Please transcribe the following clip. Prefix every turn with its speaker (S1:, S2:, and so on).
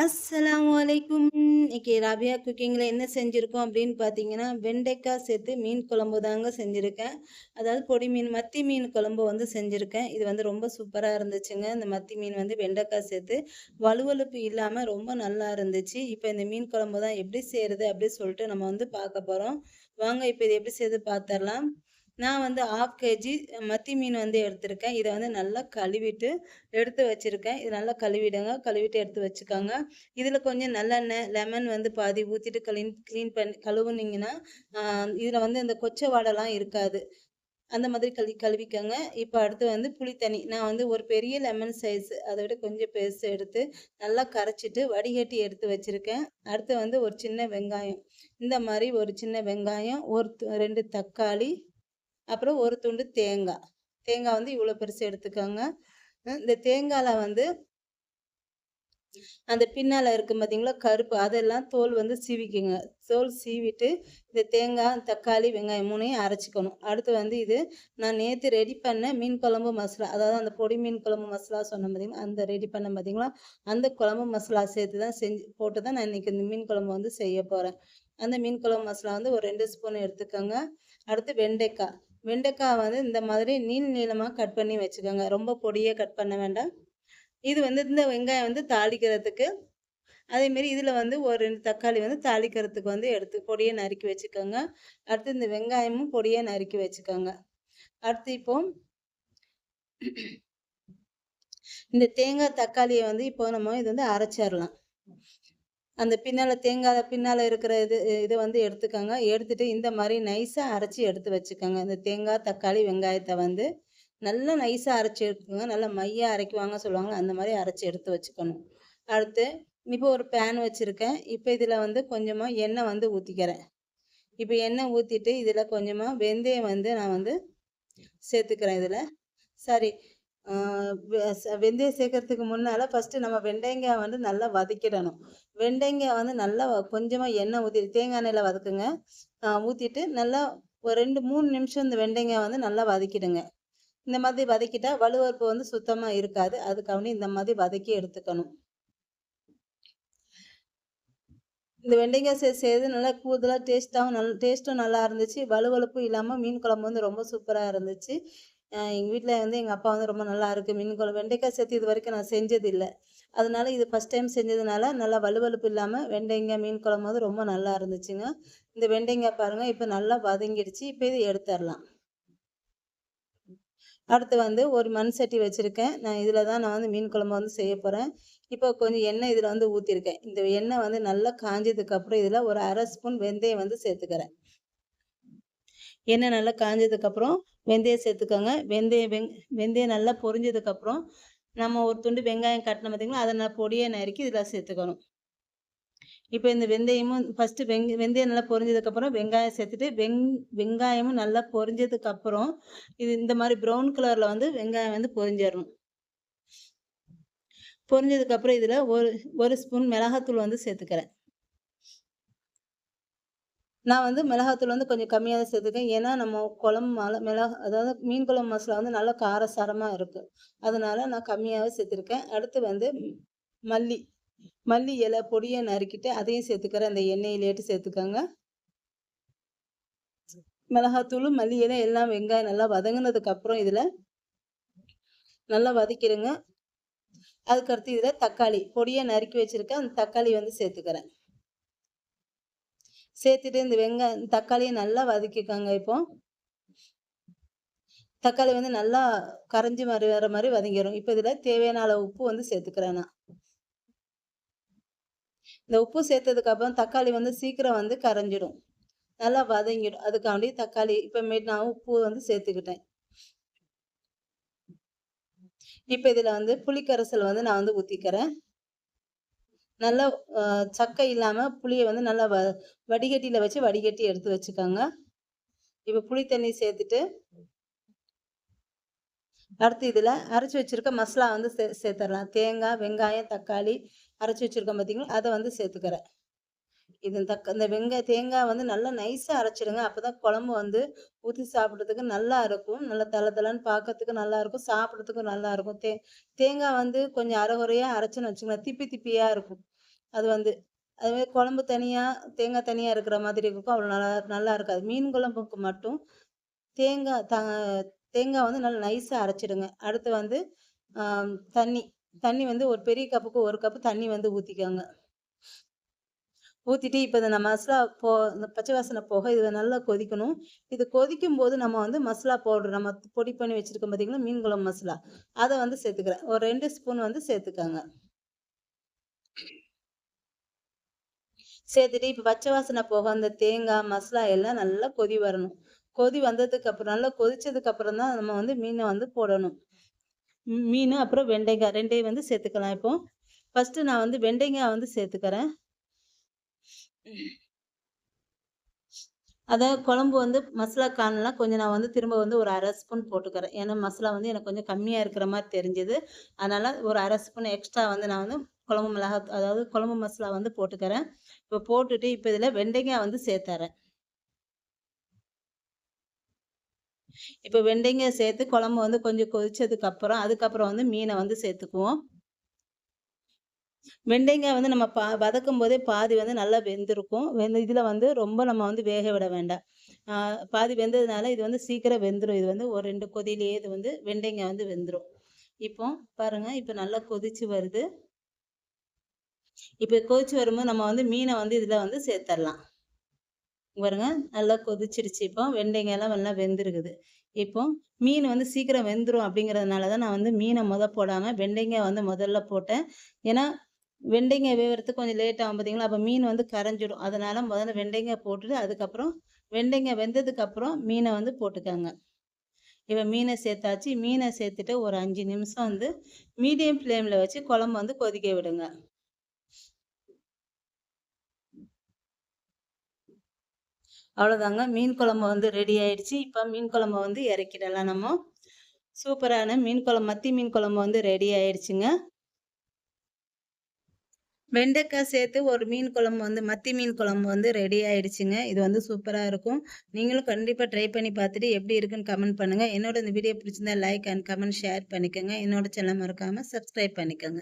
S1: அஸ்ஸலாமு அலைக்கும். இன்னைக்கு ராபியா குக்கிங்கில் என்ன செஞ்சுருக்கோம் அப்படின்னு பார்த்தீங்கன்னா, வெண்டைக்காய் சேர்த்து மீன் குழம்பு தாங்க செஞ்சுருக்கேன் அதாவது பொடி மீன், மத்தி மீன் குழம்பு வந்து செஞ்சுருக்கேன் இது வந்து ரொம்ப சூப்பராக இருந்துச்சுங்க. இந்த மத்தி மீன் வந்து வெண்டைக்காய் சேர்த்து வலுவலுப்பு இல்லாமல் ரொம்ப நல்லா இருந்துச்சு. இப்போ இந்த மீன் குழம்பு தான் எப்படி செய்கிறது அப்படின்னு சொல்லிட்டு நம்ம வந்து பார்க்க போகிறோம் வாங்க இப்போ இது எப்படி செய்து பார்த்துடலாம் நான் வந்து 1/2 கேஜி மத்தி மீன் வந்து எடுத்திருக்கேன். இதை வந்து நல்லா கழுவிட்டு எடுத்து வச்சுருக்கேன் இது நல்லா கழுவிடுங்க. கழுவிட்டு எடுத்து வச்சுக்கோங்க. இதில் கொஞ்சம் நல்லெண்ணெய், லெமன் வந்து பாதி ஊற்றிட்டு கிளீன் க்ளீன் பண்ணி கழுவுனீங்கன்னா, இதில் வந்து இந்த கொச்சை வாடைலாம் இருக்காது. அந்த மாதிரி கழு கழுவிக்கோங்க. இப்போ அடுத்து வந்து புளித்தனி நான் வந்து ஒரு பெரிய லெமன் சைஸ் அதை விட கொஞ்சம் பெருசு எடுத்து நல்லா கரைச்சிட்டு வடிகட்டி எடுத்து வச்சுருக்கேன் அடுத்து வந்து ஒரு சின்ன வெங்காயம். இந்த மாதிரி ஒரு சின்ன வெங்காயம், ஒரு ரெண்டு தக்காளி, அப்புறம் ஒரு துண்டு தேங்காய். தேங்காய் வந்து இவ்வளோ பெருசு எடுத்துக்கோங்க. இந்த தேங்காயில் வந்து அந்த பின்னால் இருக்கு பார்த்தீங்களா, கருப்பு அதெல்லாம் தோல் வந்து சீவிக்குங்க தோல் சீவிட்டு இந்த தேங்காய், தக்காளி, வெங்காயம் மூணையும் அரைச்சிக்கணும் அடுத்து வந்து இது நான் நேற்று ரெடி பண்ண மீன் குழம்பு மசாலா. அதாவது அந்த பொடி மீன் குழம்பு மசாலா சொன்னேன் பார்த்தீங்களா, அந்த ரெடி பண்ண பார்த்தீங்களா, அந்த குழம்பு மசாலா சேர்த்து தான் செஞ்சு போட்டு தான் நான் இன்னைக்கு இந்த மீன் குழம்பு வந்து செய்ய போகிறேன் அந்த மீன் குழம்பு மசாலா வந்து ஒரு ரெண்டு ஸ்பூன் எடுத்துக்கோங்க. அடுத்து வெண்டைக்காய். வெண்டைக்காய் வந்து இந்த மாதிரி நீள் நீளமாக கட் பண்ணி வச்சுக்கோங்க. ரொம்ப பொடியா கட் பண்ண வேண்டாம். இது வந்து இந்த வெங்காயம் வந்து தாளிக்கிறதுக்கு. அதேமாரி இதில் வந்து ஒரு ரெண்டு தக்காளி வந்து தாளிக்கிறதுக்கு வந்து எடுத்து பொடியை நறுக்கி வச்சுக்கோங்க. அடுத்து இந்த வெங்காயமும் பொடியை நறுக்கி வச்சுக்கோங்க. அடுத்து இப்போ இந்த தேங்காய், தக்காளியை வந்து இப்போ நம்ம இது வந்து அரைச்சிடலாம் அந்த பின்னால் தேங்காய் பின்னால் இருக்கிற இது இதை வந்து எடுத்துக்கோங்க. எடுத்துகிட்டு இந்த மாதிரி நைஸாக அரைச்சி எடுத்து வச்சுக்கோங்க. இந்த தேங்காய், தக்காளி, வெங்காயத்தை வந்து நல்லா நைஸாக அரைச்சி எடுத்துக்கோங்க. நல்லா மையாக அரைக்குவாங்க சொல்லுவாங்க அந்த மாதிரி அரைச்சு எடுத்து வச்சுக்கணும். அடுத்து இப்போ ஒரு பேன் வச்சுருக்கேன் இப்போ இதில் வந்து கொஞ்சமாக எண்ணெய் வந்து ஊற்றிக்கிறேன் இப்போ எண்ணெய் ஊற்றிட்டு இதில் கொஞ்சமாக வெந்தயம் வந்து நான் வந்து சேர்த்துக்கிறேன் இதில் சரி வெந்தயம் சேர்க்கறதுக்கு முன்னால் ஃபஸ்ட்டு நம்ம வெண்டைங்காய் வந்து நல்லா வதக்கிடணும். வெண்டைங்காய் வந்து நல்லா கொஞ்சமாக எண்ணெய் ஊற்றி தேங்காய் எண்ணெயில் வதக்குங்க. ஊற்றிட்டு நல்லா ஒரு 2, 3 நிமிஷம் இந்த வெண்டைங்காய் வந்து நல்லா வதக்கிடுங்க. இந்த மாதிரி வதக்கிட்டா வலுவறுப்பு வந்து சுத்தமாக இருக்காது. அதுக்காண்டி இந்த மாதிரி வதக்கி எடுத்துக்கணும். இந்த வெண்டைக்காய் சே செய்து நல்லா கூடுதலாக டேஸ்ட்டாகவும் நல் டேஸ்ட்டும் நல்லா இருந்துச்சு. வலுவலுப்பும் இல்லாமல் மீன் குழம்பு வந்து ரொம்ப சூப்பராக இருந்துச்சு. எங்கள் வீட்டில் வந்து எங்கள் அப்பா வந்து ரொம்ப நல்லாயிருக்கு மீன் குழம்பு வெண்டைக்காய் சேர்த்து இதுவரைக்கும் நான் செஞ்சதில்லை அதனால இது ஃபஸ்ட் டைம் செஞ்சதுனால நல்லா வலுவலுப்பு இல்லாமல் வெண்டைங்காய் மீன் குழம்பு வந்து ரொம்ப நல்லா இருந்துச்சுங்க. இந்த வெண்டைங்காய் பாருங்க இப்போ நல்லா வதங்கிடுச்சு. இப்போ இது எடுத்துடலாம் அடுத்து வந்து ஒரு மண் சட்டி வச்சிருக்கேன். நான் இதில் தான் நான் வந்து மீன் குழம்பு வந்து செய்ய போகிறேன் இப்போ கொஞ்சம் எண்ணெய் இதில் வந்து ஊற்றிருக்கேன் இந்த எண்ணெய் வந்து நல்லா காஞ்சதுக்கப்புறம் இதில் ஒரு அரை ஸ்பூன் வெந்தயம் வந்து சேர்த்துக்கிறேன். எண்ணெய் நல்லா காஞ்சதுக்கப்புறம் வெந்தயம் சேர்த்துக்கோங்க. வெந்தயம் வெங் வெந்தயம் நல்லா பொரிஞ்சதுக்கப்புறம், நம்ம ஒரு துண்டு வெங்காயம் கட்டினோம் பார்த்தீங்களா, அதை நான் பொடியை நறுக்கி இதில் சேர்த்துக்கணும். இப்போ இந்த வெந்தயமும் ஃபஸ்ட்டு வெங் வெந்தயம் நல்லா பொரிஞ்சதுக்கப்புறம் வெங்காயம் சேர்த்துட்டு, வெங் வெங்காயமும் நல்லா பொரிஞ்சதுக்கப்புறம், இது இந்த மாதிரி ப்ரவுன் கலரில் வந்து வெங்காயம் வந்து பொரிஞ்சிடணும் பொரிஞ்சதுக்கப்புறம் இதில் ஒரு ஒரு ஸ்பூன் மிளகாத்தூள் வந்து சேர்த்துக்கிறேன். நான் வந்து மிளகாத்தூள் வந்து கொஞ்சம் கம்மியாக தான் சேர்த்துருக்கேன். ஏன்னா நம்ம குழம்பு மல மிளகா அதாவது மீன் குழம்பு மசாலா வந்து நல்லா காரசாரமாக இருக்கு. அதனால நான் கம்மியாகவே சேர்த்துருக்கேன். அடுத்து வந்து மல்லி. மல்லி இலை பொடியை நறுக்கிட்டு அதையும் சேர்த்துக்கிறேன். அந்த எண்ணெயிலேட்டு சேர்த்துக்கோங்க. மிளகாத்தூளும் மல்லி இலை எல்லாம் வெங்காயம் நல்லா வதங்கினதுக்கப்புறம் அப்புறம் நல்லா வதக்கிடுங்க. அதுக்கடுத்து இதில் தக்காளி பொடியை நறுக்கி வச்சிருக்கேன். அந்த தக்காளி வந்து சேர்த்துக்கிறேன். சேர்த்துட்டு இந்த வெங்காயம் தக்காளிய நல்லா வதக்கிக்கோங்க இப்போ. தக்காளி வந்து நல்லா கரைஞ்சி மாதிரி வர மாதிரி வதங்கிரும். இப்ப இதில் தேவையான அளவு உப்பு வந்து சேர்த்துக்கிறேன் நான். இந்த உப்பு சேர்த்ததுக்கு அப்புறம் தக்காளி வந்து சீக்கிரம் வந்து கரைஞ்சிடும். நல்லா வதங்கிடும். அதுக்காண்டி தக்காளி இப்பமேட்டு நான் உப்பு வந்து சேர்த்துக்கிட்டேன். இப்ப இதில் வந்து புளிக்கரைசல் வந்து நான் வந்து ஊத்திக்கிறேன். நல்லா சக்கை இல்லாமல் புளியை வந்து நல்லா வ வடிகட்டியில் வச்சு வடிகட்டி எடுத்து வச்சுக்கோங்க. இப்போ புளி தண்ணி சேர்த்துட்டு அடுத்து இதில் அரைச்சு வச்சிருக்க மசாலா வந்து சே சேர்த்துடலாம் தேங்காய், வெங்காயம், தக்காளி அரைச்சி வச்சுருக்கோம் பார்த்தீங்களா, அதை வந்து சேர்த்துக்கிறேன். இது தக்க இந்த வெங்காய தேங்காய் வந்து நல்லா நைஸாக அரைச்சிடுங்க. அப்போ தான் குழம்பு வந்து ஊற்றி சாப்பிட்றதுக்கு நல்லா இருக்கும். நல்லா தள தளன்னு பார்க்கறதுக்கு நல்லாயிருக்கும். நல்லா நல்லாயிருக்கும். தே தேங்காய் வந்து கொஞ்சம் அரை அரைச்சுன்னு அரைச்சோன்னு வச்சுக்கோங்களேன், திப்பி திப்பியாக இருக்கும். அது வந்து அதுவே குழம்பு தனியாக தேங்காய் தனியாக இருக்கிற மாதிரி இருக்கும் அவ்வளோ நல்லா நல்லா இருக்காது மீன் குழம்புக்கு மட்டும் தேங்காய் த தேங்காய் வந்து நல்லா நைஸாக அரைச்சிடுங்க அடுத்து வந்து தண்ணி தண்ணி வந்து ஒரு பெரிய கப்புக்கு ஒரு கப்பு தண்ணி வந்து ஊற்றிக்கோங்க ஊற்றிட்டு இப்போ இந்த மசாலா போ இந்த பச்சை வாசனை போக இது நல்லா கொதிக்கணும். இது கொதிக்கும் போது நம்ம வந்து மசாலா பவுடர் நம்ம பொடி பண்ணி வச்சுருக்கோம் பார்த்தீங்களா மீன் குழம்பு மசாலா. அதை வந்து சேர்த்துக்கிறேன். ஒரு ரெண்டு ஸ்பூன் வந்து சேர்த்துக்கோங்க. சேர்த்துட்டு இப்போ பச்சை வாசனை போக அந்த தேங்காய் மசாலா எல்லாம் நல்லா கொதி வரணும். கொதி வந்ததுக்கு அப்புறம் நல்லா கொதிச்சதுக்கு அப்புறம் தான் நம்ம வந்து மீனை வந்து போடணும். மீன் அப்புறம் வெண்டைக்காய் ரெண்டையும் வந்து சேர்த்துக்கலாம் இப்போ. ஃபஸ்ட்டு நான் வந்து வெண்டைக்காய் வந்து சேர்த்துக்கிறேன். அதை குழம்பு வந்து மசாலா கான்லாம் கொஞ்சம் நான் வந்து திரும்ப வந்து ஒரு அரை ஸ்பூன் போட்டுக்கிறேன். ஏன்னா மசாலா வந்து எனக்கு கொஞ்சம் கம்மியாக இருக்கிற மாதிரி தெரிஞ்சது. அதனால ஒரு அரை ஸ்பூன் எக்ஸ்ட்ரா வந்து நான் வந்து குழம்பு மிளகா அதாவது குழம்பு மசாலா வந்து போட்டுக்கிறேன். இப்போ போட்டுட்டு இப்போ இதில் வெண்டைக்காய் வந்து சேர்த்துறேன் இப்போ வெண்டைக்காய் சேர்த்து குழம்பு வந்து கொஞ்சம் கொதிச்சதுக்கப்புறம் அதுக்கப்புறம் வந்து மீனை வந்து சேர்த்துக்குவோம். வெண்டைக்காய் வந்து நம்ம பா வதக்கும் போதே பாதி வந்து நல்லா வெந்திருக்கும். வெந்த இதில் வந்து ரொம்ப நம்ம வந்து வேக விட வேண்டாம். பாதி வெந்ததுனால இது வந்து சீக்கிரம் வெந்துடும் இது வந்து ஒரு ரெண்டு கொதியிலேயே இது வந்து வெண்டைக்காய் வந்து வெந்துடும் இப்போ பாருங்க இப்போ நல்லா கொதிச்சு வருது. இப்போ கொதிச்சு வரும்போது நம்ம வந்து மீனை வந்து இதில் வந்து சேர்த்துடலாம் பாருங்க நல்லா கொதிச்சிருச்சு. இப்போ வெண்டைங்காயெல்லாம் நல்லா வெந்திருக்குது. இப்போ மீன் வந்து சீக்கிரம் வெந்துடும் அப்படிங்கிறதுனால தான் நான் வந்து மீனை முத போடாமல் வெண்டைங்காய் வந்து முதல்ல போட்டேன். ஏன்னா வெண்டைங்க வேவறதுக்கு கொஞ்சம் லேட் ஆகும் பார்த்தீங்களா அப்போ மீன் வந்து கரைஞ்சிடும். அதனால முதல்ல வெண்டைங்க போட்டுட்டு அதுக்கப்புறம் வெண்டைங்க வெந்ததுக்கப்புறம் மீனை வந்து போட்டுக்கோங்க. இப்போ மீனை சேர்த்தாச்சு. மீனை சேர்த்துட்டு ஒரு அஞ்சு நிமிஷம் வந்து மீடியம் ஃப்ளேமில் வச்சு குழம்பு வந்து கொதிக்க விடுங்க. அவ்வளோதாங்க மீன் குழம்பு வந்து ரெடி ஆயிடுச்சு. இப்போ மீன் குழம்பு வந்து இறக்கிடலாம் நம்ம. சூப்பரான மீன் குழம்பு மத்தி மீன் குழம்பு வந்து ரெடி ஆயிடுச்சுங்க. வெண்டைக்காய் சேர்த்து ஒரு மீன் குழம்பு வந்து மத்தி மீன் குழம்பு வந்து ரெடி ஆயிடுச்சுங்க. இது வந்து சூப்பராக இருக்கும். நீங்களும் கண்டிப்பாக ட்ரை பண்ணி பார்த்துட்டு எப்படி இருக்குன்னு கமெண்ட் பண்ணுங்கள் என்னோட இந்த வீடியோ பிடிச்சிருந்தா லைக் அண்ட் கமெண்ட் ஷேர் பண்ணிக்கோங்க. என்னோட சேனல் மறக்காமல் சப்ஸ்கிரைப் பண்ணிக்கோங்க.